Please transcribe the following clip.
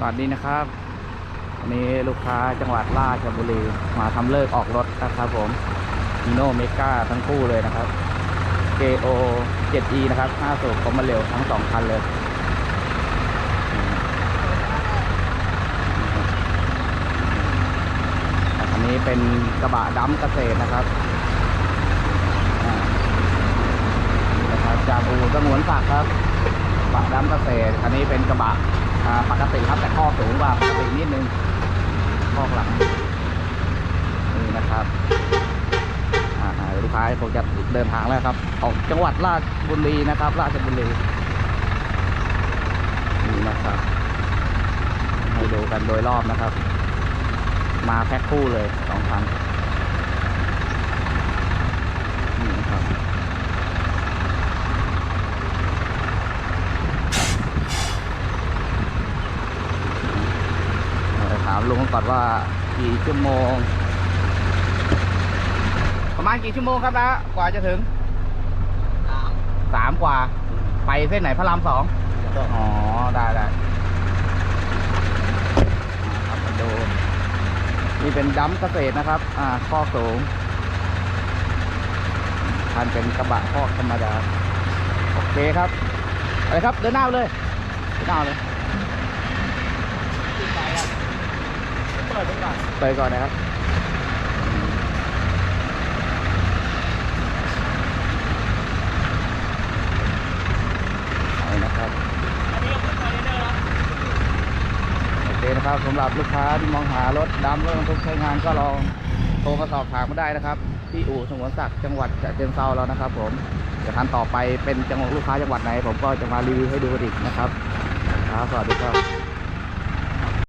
สวัสดีนะครับวันนี้ลูกค้าจังหวัดราชบุรีมาทำเลิกออกรถนะครับผมฮีโน่เมกาทั้งคู่เลยนะครับ KO 7E นะครับ5สูบคอมมาเร็วทั้งสองคันเลยคันนี้เป็นกระบะดำเกษตรนะครับนะครับจากอูสงวนศักดิ์ครับกระบะดำเกษตร อันนี้เป็นกระบะ ปกติครับแต่ข้อสูงกว่าปกตินิดนึงข้อหลังนี่นะครับอ่าอ่าลูกค้าคงจะเดินทางแล้วครับ ออกจังหวัดราชบุรีนะครับ ราชบุรีนี่นะครับให้ดูกันโดยรอบนะครับ มาแพ็คคู่เลยสองคันนะครับ เดี๋ยวถามลุงก่อนว่ากี่ชั่วโมง ประมาณกี่ชั่วโมงครับนะกว่าจะถึงสามสามกว่า ไปเส้นไหนพระรามสองก็อ๋อ ได้ได้อ่าครับมาดูนี่เป็นดัมเกษตรนะครับ อ่า ข้อสูงคันเป็นกระบะข้อธรรมดา โอเคครับ ไปครับ เดินหน้าไปเลย เดินหน้าเลย ติดไปอะเปิดไปก่อนไปก่อนนะครับไปนะครับอันนี้ก็เป็นคอนเทนเนอร์แล้วโอเคนะครับสำหรับลูกค้าที่มองหารถดำรถบรรทุกใช้งานก็ลองโทรมาสอบถามมาได้นะครับ ที่อู่สงวนศักดิ์จังหวัดฉะเชิงเซาแล้วนะครับ ผมเดี๋ยวทันต่อไปเป็นจังหวัดลูกค้าจังหวัดไหน ผมก็จะมารีวิวให้ดูกันอีกนะครับครับสวัสดีครับ